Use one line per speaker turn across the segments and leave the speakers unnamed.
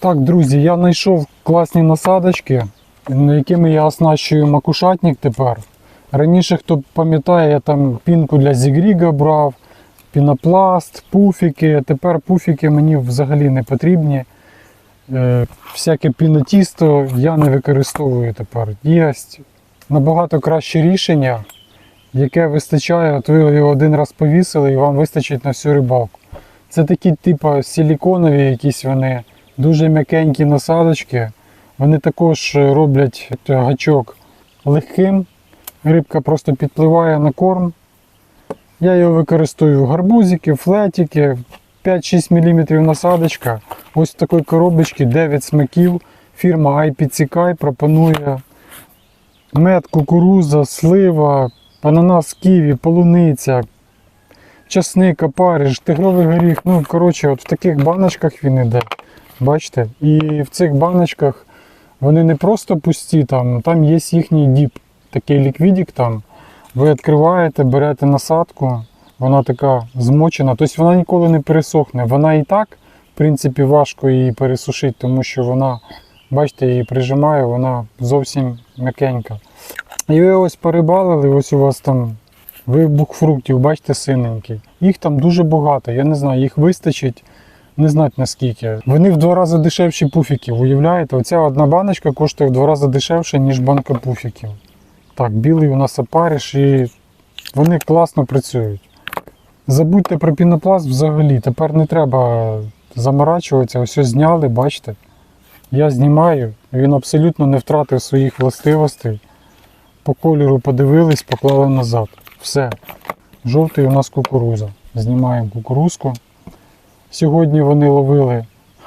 Так, друзі, я знайшов класні насадочки, якими я оснащую макушатник тепер. Раніше, хто пам'ятає, я там пінку для зігріга брав, пінопласт, пуфіки. Тепер пуфіки мені взагалі не потрібні. Е, всяке пінотісто я не використовую тепер. Є набагато краще рішення, яке вистачає, от ви його один раз повісили і вам вистачить на всю рибалку. Це такі, типу, силіконові якісь вони, дуже м'якенькі насадочки. Вони також роблять гачок легким. Рибка просто підпливає на корм. Я його використовую в гарбузики, флетики, 5-6 мм насадочка. Ось в такій коробочці 9 смаків. Фірма IPCK пропонує мед, кукуруза, слива, ананас ківі, полуниця, часник, опариш, тигровий горіх. Ну, коротше, от в таких баночках він іде. Бачите? І в цих баночках вони не просто пусті, там, там є їхній діп, такий ліквідік там. Ви відкриваєте, берете насадку, вона така змочена, тобто вона ніколи не пересохне. Вона і так, в принципі, важко її пересушити, тому що вона, бачите, її прижимає, вона зовсім м'якенька. І ви ось порибалили, ось у вас там вибух фруктів, бачите, синенький. Їх там дуже багато, я не знаю, їх вистачить. Не знати наскільки. Вони в два рази дешевші пуфіків, уявляєте? Оця одна баночка коштує в два рази дешевше, ніж банка пуфіків. Так, білий у нас опариш і вони класно працюють. Забудьте про пінопласт взагалі. Тепер не треба заморачуватися, ось зняли, бачите. Я знімаю, він абсолютно не втратив своїх властивостей. По кольору подивились, поклали назад. Все. Жовтий у нас кукуруза. Знімаємо кукурузку. Сьогодні вони ловили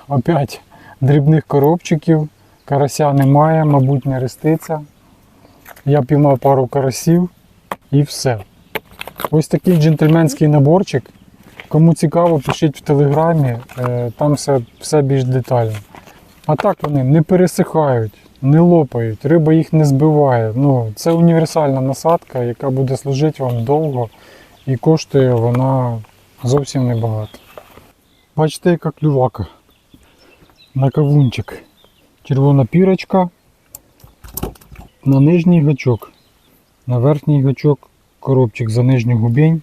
опять дрібних коробчиків. Карася немає, мабуть, не реститься. Я піймав пару карасів і все. Ось такий джентльменський наборчик. Кому цікаво, пишіть в телеграмі, е, там все, все більш детально. А так вони не пересихають, не лопають, риба їх не збиває. Ну, це універсальна насадка, яка буде служити вам довго і коштує вона зовсім небагато. Бачите, яка клювака на кавунчик. Червона пірочка на нижній гачок. На верхній гачок коробчик за нижню губень.